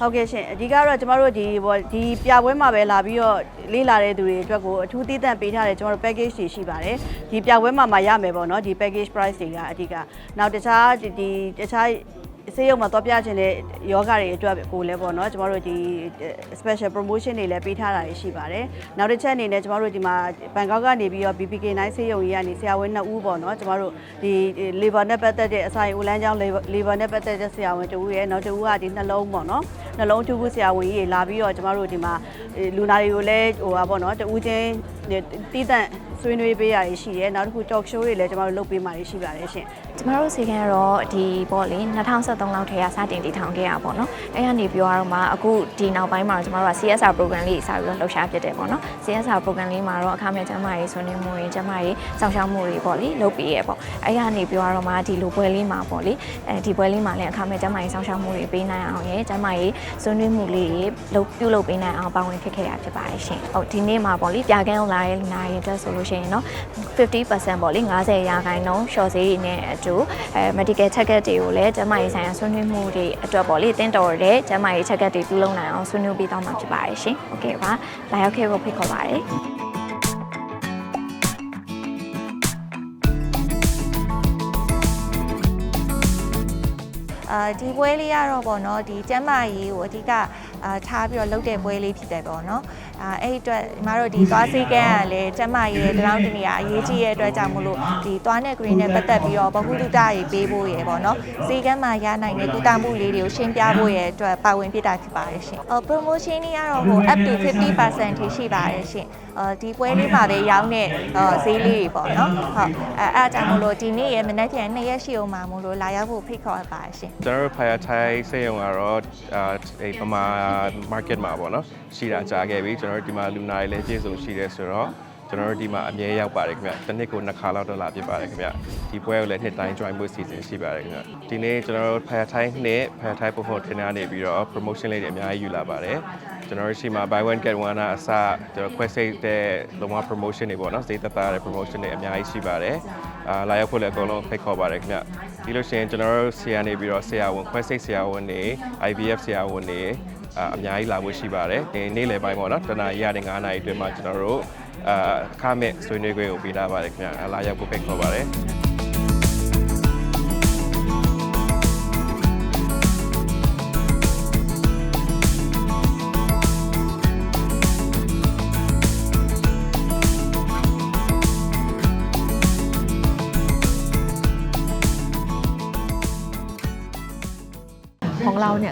ဟုတ်ကဲ့ရှင်အဓိကတော့ကျမတို့ဒီဘောဒီပြပွဲမှာပဲလာပြီးတော့လေးလာတဲ့သူတွေအတွက်ကိုအထူးသီးသန့်ပေးထားတယ်ကျမတို့ package တွေရှိပါတယ်ဒီပြပွဲမှာမှရမယ်ပေါ့နော်ဒီ package price တွေကအဓိကနောက်တခြားဒီဒီတခြား စေးရုံမှာတော့ပြချင်တဲ့ယောဂတွေအတွက်ကိုလည်းပေါ့နော်ကျမတို့ဒီ special promotion တွေလည်းပေးထားတာရှိပါတယ်နောက်တစ်ချက်အနေနဲ့ကျမတို့ဒီမှာဘန်ကောက်ကနေပြီးတော့ BBK9 စေးရုံကြီးကနေဆရာဝန်နှစ်ဦးပေါ့နော်ကျမတို့ဒီ labor နဲ့ပတ်သက်တဲ့အဆိုင်ဦးလန်းကျောင်း labor နဲ့ပတ်သက်တဲ့ဆရာဝန်တူဦးရဲ့နောက်တူဦးကဒီနှလုံးပေါ့နော်နှလုံးတူဦးဆရာဝန်ကြီးတွေလာပြီးတော့ကျမတို့ဒီမှာလူနာတွေကိုလည်းဟိုပါပေါ့နော်တူဦးချင်းတီးတန့် ဆွေးနွေးပေးရတွေရှိတယ်နောက်တစ်ခု talk show တွေလည်းကျမတို့လုပ်ပေးမှာတွေရှိပါတယ်ရှင်ကျမတို့စီကံကတော့ဒီပေါ့လေ2023လောက်ထဲကစတင်တည်ထောင်ခဲ့တာပေါ့နော်အဲ့ကနေပြောရတော့မှအခုဒီနောက်ပိုင်းမှာကျမတို့က CSR program လေးစပြီးတော့လှူရှားပြတယ်ပေါ့နော် CSR program လေးမှာတော့အခမဲ့ကျမတွေဆွေးနွေးမှုတွေကျမတွေစောင့်ရှောက်မှုတွေပေါ့လေလုပ်ပေးရပေါ့အဲ့ကနေပြောရတော့မှဒီလိုပွဲလေးမှာပေါ့လေအဲဒီပွဲလေးမှာလည်းအခမဲ့ကျမတွေစောင့်ရှောက်မှုတွေပေးနိုင်အောင်ရယ်ကျမတွေဆွေးနွေးမှုလေးတွေလုပ်ပြုလုပ်ပေးနိုင်အောင်ပါဝင်ဖြစ်ခဲ့တာဖြစ်ပါတယ်ရှင်ဟုတ်ဒီနေ့မှာပေါ့လေပြာကန်းအောင်လာတဲ့လူနာတွေအတွက်ဆိုလို့ရှိရင်เนาะ50%ပေါ့လေ90ရာခိုင်နှုန်း short ဈေးတွေနဲ့အတူအဲ medical check up တွေကိုလည်းကျန်းမာရေးဆိုင်ရာဆွေးနွေးမှုတွေအတွက်ပေါ့လေတင်းတော်တဲ့ကျန်းမာရေး check up တွေပြုလုပ်နိုင်အောင်ဆွေးနွေးပေးတော့မှာဖြစ်ပါတယ်ရှင်။ Okay ပါ။လာရောက်ခဲ့ဖို့ဖိတ်ခေါ်ပါတယ်။ အာဒီပွဲလေးကတော့ပေါ့နော်ဒီကျမ်းမာရေးကိုအဓိကအာထားပြီးတော့လုပ်တဲ့ပွဲလေးဖြစ်တယ်ပေါ့နော် အာအဲ့ဒီအတွက်ညီမတို့ဒီသွားစေးကန်းကလည်းကျမ်းမာရေးရဲ့တရောင်းတနေရာအရေးကြီးရဲ့အတွက်ကြောင့်မလို့ဒီသွားနဲ့ green နဲ့ပတ်သက်ပြီးတော့ဗဟုသုတရေးပေးဖို့ရယ်ပေါ့နော်စေးကန်းမှာရနိုင်တဲ့ကုသမှုလေးတွေကိုရှင်းပြဖို့ရယ်အတွက်ပါဝင်ဖြစ်တာဖြစ်ပါတယ်ရှင်အော် promotion လေးကတော့ဟို up to 50%ထိရှိပါတယ်ရှင်အာဒီပွဲလေးမှာပဲရောင်းတဲ့အာဈေးလေးတွေပေါ့နော်ဟုတ်အဲအဲ့အကြောင်းမလို့ဒီနေ့ရယ်မနေ့ပြန်နှစ်ရက်ရှိအောင်မှာမလို့လာရောက်ဖို့ဖိတ်ခေါ်ပါတယ်ရှင်ကျွန်တော်တို့ Fire Thai စေရုံကတော့အာအဲပမာ market မှာပေါ့နော်ရှိတာကြာခဲ့ပြီကျွန်တော်တို့ဒီမှာလူနာတွေလည်းပြည့်စုံရှိတယ်ဆိုတော့ကျွန်တော်တို့ဒီမှာအမြဲရောက်ပါတယ်ခင်ဗျတစ်နှစ်ကိုနှစ်ခါလောက်တော့လာဖြစ်ပါတယ်ခင်ဗျဒီပွဲကိုလည်းနှစ်တိုင်း join ဖို့စီစဉ်ရှိပါတယ်ခင်ဗျဒီနေ့ကျွန်တော်တို့ Fire Thai နဲ့ Fire Thai Performance Trainer နေပြီးတော့ promotion လေးတွေအများကြီးယူလာပါတယ်ကျွန်တော်တို့ရှိမှာ buy one get one အစကျွန်တော်ခွဲစိတ်တဲ့လုံးဝ promotion တွေပေါ့နော်စိတ်သက်သာတဲ့ promotion တွေအများကြီးရှိပါတယ်အာလာရောက်ဖို့လည်းအကုန်လုံးဖိတ်ခေါ်ပါတယ်ခင်ဗျဒီလို့ရှိရင်ကျွန်တော်တို့ဆရာနေပြီးတော့ဆရာဝန်ခွဲစိတ်ဆရာဝန်တွေ IVF ဆရာဝန်တွေ အာအများကြီးလာဖို့ရှိပါတယ်ဒီနေ့လယ်ပိုင်းပေါ့နော်တနာရီရတဲ့9နာရီအတွင်းမှာကျွန်တော်တို့အာခါမဲ့ဆွေးနွေးခွင့်ကိုပေးထားပါတယ်ခင်ဗျလာရောက်ဖို့ဖိတ်ခေါ်ပါတယ်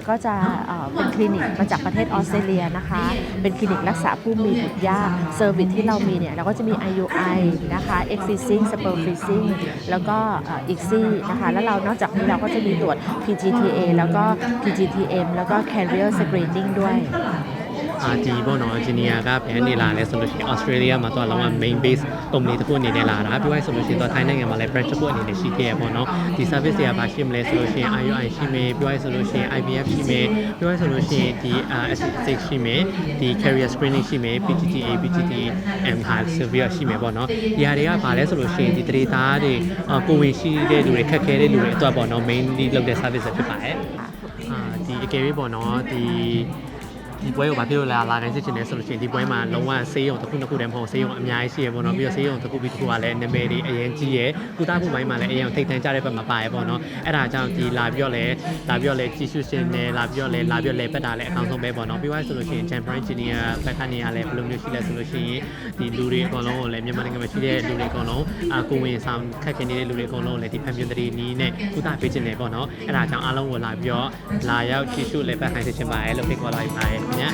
ก็จะเป็นคลินิกมาจากประเทศออสเตรเลียนะคะ เป็นคลินิกรักษาผู้มีบุตรยากเซอร์วิสที่เรามีเนี่ยเราก็จะมี IUI นะคะ Egg Freezing Sperm Freezing แล้วก็ ICSI นะคะแล้วเรานอกจากนี้เราก็จะมีตรวจ PGTA แล้วก็ PGTM แล้วก็ Carrier Screening ด้วย အာဒီပေါ့နော်အင်ဂျင်နီယာကဘယ်နေလာလဲဆိုလို့ရှိရင် Australia မှာတော့လောက main base company တစ်ခုအနေနဲ့လာတာပြောရဆိုလို့ရှိရင်တော့ထိုင်းနိုင်ငံမှာလည်း branch တစ်ခုအနေနဲ့ရှိခဲ့ရပေါ့နော်ဒီ service တွေကဘာရှိမလဲဆိုလို့ရှိရင် IUI ရှိမယ်ပြောရဆိုလို့ရှိရင် IVF ရှိမယ်ပြောရဆိုလို့ရှိရင်ဒီ SSX ရှိမယ်ဒီ carrier screening ရှိမယ် PGTA PGTM ဟာ service ရှိမယ်ပေါ့နော်ဒီဟာတွေကဘာလဲဆိုလို့ရှိရင်ဒီတရေသားတွေကိုဝင်ရှိတဲ့လူတွေခက်ခဲတဲ့လူတွေအတွက်ပေါ့နော် mainly လုပ်တဲ့ service ဖြစ်ပါတယ်အာဒီအကယ်၍ပေါ့နော်ဒီ ဒီပွဲကိုဘာဖြစ်လို့လဲလာခိုင်းစစ်ချင်တယ်ဆိုလို့ရှိရင်ဒီပွဲမှာလုံးဝဆေးရုံတစ်ခုနှစ်ခုတည်းမဟုတ်ဆေးရုံအများကြီးရှိရပေါ့နော်ပြီးတော့ဆေးရုံတစ်ခုပြီးတစ်ခုကလည်းနာမည်တွေအရင်ကြီးရယ်ကုသမှုပိုင်းမှာလည်းအရင်ထိတ်ထန်ကြတဲ့ဘက်မှာပါရပေါ့နော်အဲ့ဒါကြောင့်ဒီလာပြီးတော့လည်းလာပြီးတော့လည်းကြီးစုရှင်နဲ့လာပြီးတော့လည်းလာပြီးတော့လည်းပတ်တာလည်းအကောင်းဆုံးပဲပေါ့နော်ပြီးသွားဆိုလို့ရှိရင် Champion Engineer ဘက်ကနေရလည်းဘယ်လိုမျိုးရှိလဲဆိုလို့ရှိရင်ဒီလူတွေအကုန်လုံးကိုလည်းမြန်မာနိုင်ငံမှာရှိတဲ့လူတွေအကုန်လုံးအာကိုဝင်ဆောင်ခက်ခဲနေတဲ့လူတွေအကုန်လုံးကိုလည်းဒီ Champion 3နီးနဲ့ကုသပေးခြင်းတယ်ပေါ့နော်အဲ့ဒါကြောင့်အားလုံးကိုလာပြီးတော့လာရောက်ကြီးစုလည်းပတ်ခိုင်းစစ်ချင်ပါတယ်လို့ဖိတ်ခေါ်လိုက်ပါတယ်ခင်ဗျာ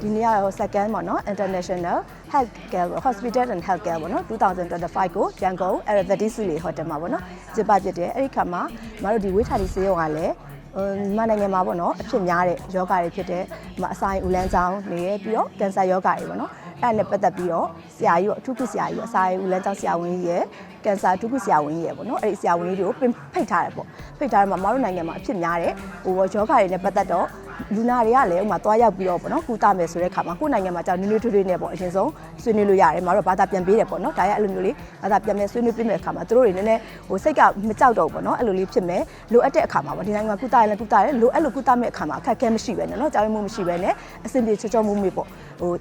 ဒီနေ့ကတော့ second ပေါ့နော် international health care hospital and health care ပေါ့နော်2025ကိုရန်ကုန် Arabic Suite Hotel မှာပေါ့နော်ကျင်းပဖြစ်တယ်အဲ့ဒီခါမှာမတို့ဒီဝေးထာဒီဆေးရုံကလည်း မြန်မာနိုင်ငံမှာပေါ့နော်အဖြစ်များတဲ့ယောဂတွေဖြစ်တဲ့ဒီမှာအဆိုင်ဦးလန်းချောင်းနေရပြီးတော့ကင်ဆာယောဂတွေပေါ့နော်အဲ့ဒါနဲ့ပတ်သက်ပြီးတော့ဆရာကြီးရောအထူးကုဆရာကြီးရောအဆိုင်ဦးလန်းချောင်းဆရာဝန်ကြီးရဲ့ ကင်ဆာအထူးကုဆရာဝန်ကြီးရဲ့ပေါ့နော်အဲ့ဒီဆရာဝန်ကြီးတွေကိုဖိတ်ထားတယ်ပေါ့ဖိတ်ထားတယ်မှာမတို့နိုင်ငံမှာအဖြစ်များတဲ့ဟိုယောဂတွေနဲ့ပတ်သက်တော့လူနာတွေကလည်းဥမာသွားရောက်ပြီးတော့ပေါ့နော်ကုသမယ်ဆိုတဲ့ခါမှာကိုယ့်နိုင်ငံမှာကြောင့်နည်းနည်းထွေးထွေးနဲ့ပေါ့အရင်ဆုံးဆွေးနွေးလို့ရတယ်မတို့ဘာသာပြန်ပေးတယ်ပေါ့နော်ဒါရအဲ့လိုမျိုးလေးဘာသာပြန်မယ်ဆွေးနွေးပေးမယ်ခါမှာသူတို့တွေနည်းနည်းဟိုစိတ်ကမကြောက်တော့ဘူးပေါ့နော်အဲ့လိုလေးဖြစ်မယ်လိုအပ်တဲ့အခါမှာပေါ့ဒီနိုင်ငံမှာကုသရလဲကုသရတယ်လိုအဲ့လိုကုသမဲ့အခါမှာအခက်အခဲမရှိပဲနဲ့နော်ကြောက်ရွံ့မှုမရှိပဲနဲ့အဆင်ပြေချောချောမှုမေပေါ့ဟို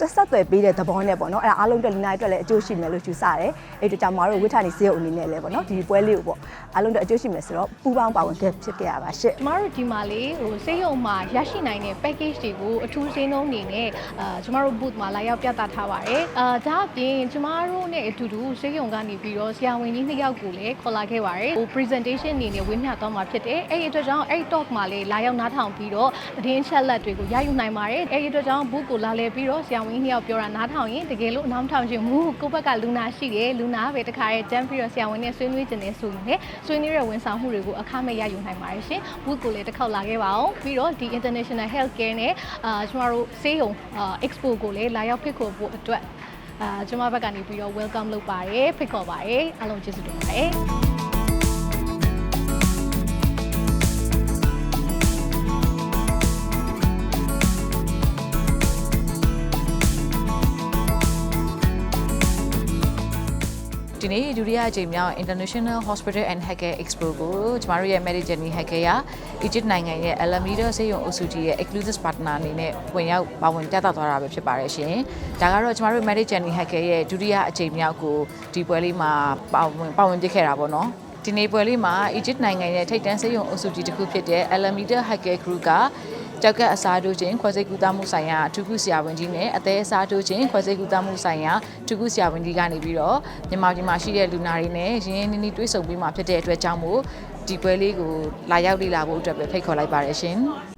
တက်ဆက်သွယ်ပေးတဲ့သဘောနဲ့ပေါ့နော်အဲ့ဒါအားလုံးအတွက်လူနာတွေအတွက်လည်းအကျိုးရှိမယ်လို့ယူဆရတယ်အဲ့တို့ကြောင့်မတို့ဝိထာနေစေုပ်အနေနဲ့လည်းပေါ့နော်ဒီပွဲလေးကိုပေါ့အားလုံးအတွက်အကျိုးရှိမယ်ဆိုတော့ပူပေါင်းပါဝင်ခဲ့ဖြစ်ခဲ့ရပါရှင့်ကျမတို့ဒီမှာလေဟိုစေးရုံမှာရရှိနိုင်တဲ့ package တွေကိုအထူးဈေးနှုန်းအနေနဲ့အာကျမတို့ booth မှာလာရောက်ပြသထားပါတယ်။အာဒါအပြင်ကျမတို့နဲ့အတူတူစေးရုံကနေပြီးတော့ဆရာဝန်ကြီးနှစ်ယောက်ကိုလည်းခေါ်လာခဲ့ပါတယ်။ဟို presentation အနေနဲ့ဝင်းမျှသွားမှာဖြစ်တယ်။အဲ့ဒီအတွက်ကြောင့်အဲ့ဒီ talk မှာလည်းလာရောက်နားထောင်ပြီးတော့သတင်းချက်လက်တွေကိုရယူနိုင်ပါတယ်။အဲ့ဒီအတွက်ကြောင့် booth ကိုလာလဲပြီးတော့ဆရာဝန်ကြီးနှစ်ယောက်ပြောတာနားထောင်ရင်တကယ်လို့အနားမထောင်ချင်ဘူးကိုယ့်ဘက်ကလူနာရှိတယ်လူနာပဲတခါရဲတန်းပြီးတော့ဆရာဝန်နဲ့ဆွေးနွေးခြင်းနဲ့ဆိုရင်လည်းဆွေးနွေးတဲ့ဝန်ဆောင်မှုတွေကိုအခမဲ့ရယူနိုင်ပါတယ်ရှင်။ booth ကိုလည်းတစ်ခေါက်လာခဲ့ပါအောင်ပြီးတော့ဒီ international healthcare နဲ့အာကျမတို့ဆေးရုံအာ expo ကိုလည်းလာရောက်ဖိတ်ခေါ်ဖို့အတွက်အာကျမဘက်ကနေပြီးတော့ welcome လုပ်ပါတယ်ဖိတ်ခေါ်ပါတယ်အားလုံးကျေးဇူးတင်ပါတယ် ဒီနေ့ဒုတိယအကြိမ်မြောက် International Hospital and Healthcare Expo ကိုကျမတို့ရဲ့ Medicine Healthcare က Egypt နိုင်ငံရဲ့ Alameda ဆေးရုံအုပ်စုကြီးရဲ့ exclusive partner အနေနဲ့ဝင်ရောက်ပါဝင်တက်တာသွားတာပဲဖြစ်ပါတယ်ရှင်။ဒါကတော့ကျမတို့ Medicine Healthcare ရဲ့ဒုတိယအကြိမ်မြောက်ကိုဒီပွဲလေးမှာပါဝင်ပါဝင်ပြခဲ့တာပေါ့နော်။ဒီနေ့ပွဲလေးမှာ Egypt နိုင်ငံရဲ့ထိပ်တန်းဆေးရုံအုပ်စုကြီးတစ်ခုဖြစ်တဲ့ Alameda Healthcare Group က ကြောက်ကအစားထိုးခြင်းခွဲစိတ်ကူတာမှုဆိုင်ရာအထူးကုဆရာဝန်ကြီးနဲ့အသေးအစားထိုးခြင်းခွဲစိတ်ကူတာမှုဆိုင်ရာအထူးကုဆရာဝန်ကြီးကနေပြီးတော့မြန်မာပြည်မှာရှိတဲ့လူနာတွေနဲ့ရင်းရင်းနှီးနှီးတွေ့ဆုံပြီးမှဖြစ်တဲ့အတွက်ကြောင့်မို့ဒီပွဲလေးကိုလာရောက်လေ့လာဖို့အတွက်ပဲဖိတ်ခေါ်လိုက်ပါတယ်ရှင်။